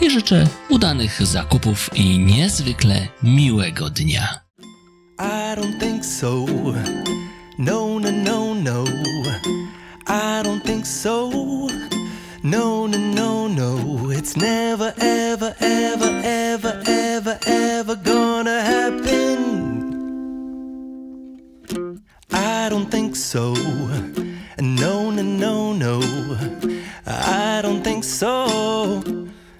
i życzę udanych zakupów i niezwykle miłego dnia. I don't think so. No, no, no, no. I don't think so. No, no, no, no. It's never, ever, ever, ever, ever, ever gonna happen. I don't think so. No, no, no, no. I don't think so.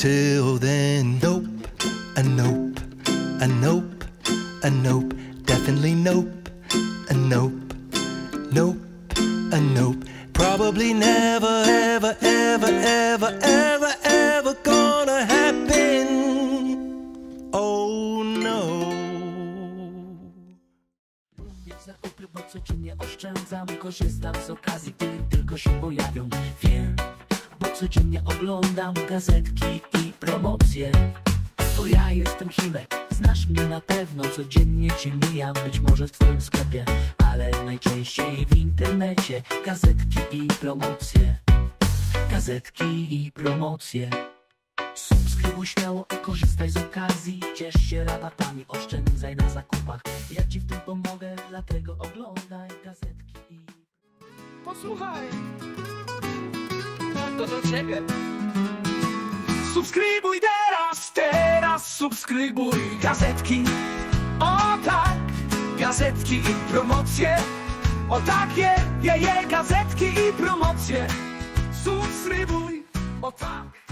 Until then, nope, a nope, a nope, a nope, definitely nope, a nope, nope, a nope. Probably never, ever, ever, ever, ever, ever gonna happen. Oh no. Więc zakupy, bo codziennie oszczędzam Korzystam z okazji, gdy tylko się pojawią Wiem, codziennie oglądam gazetki i promocje. To ja jestem Himek, znasz mnie na pewno Codziennie cię mijam, być może w twoim sklepie Ale najczęściej w internecie. Gazetki i promocje. Gazetki i promocje. Subskrybuj śmiało i korzystaj z okazji. Ciesz się rabatami, oszczędzaj na zakupach. Ja ci w tym pomogę, dlatego oglądaj gazetki i... Posłuchaj. To do ciebie. Subskrybuj teraz, teraz subskrybuj gazetki. O tak, gazetki i promocje. O takie, je, je, gazetki i promocje. Subskrybuj, o tak.